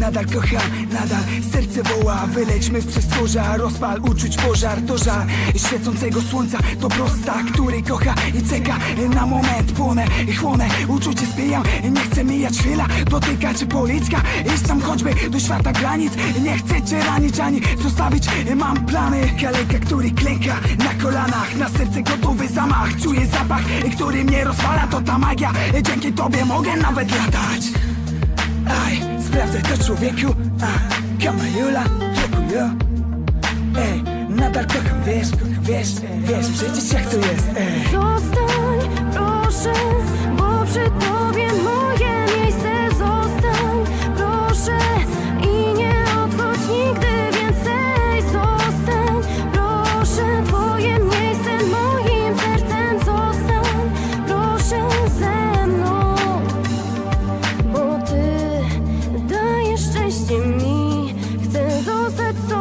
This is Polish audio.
Nadal kocham, nadal serce woła. Wylećmy w przestworza, rozpal uczuć pożar. To żar świecącego słońca To prosta, który kocha i czeka Na moment. Płonę, chłonę Uczucie spijam, nie chcę mijać chwila Dotykać policka, iść tam choćby do świata granic. Nie chcę cię ranić ani zostawić. Mam plany, kaleka, który klęka Na kolanach, na serce gotowy zamach. Czuję zapach, który mnie rozwala. To ta magia, dzięki tobie mogę nawet latać Aj, sprawdzaj to człowieku A, Kamajula, dziękuję Ej, nadal kocham, wiesz, wiesz, wiesz Przecież jak to jest, ej Zostań, proszę, cette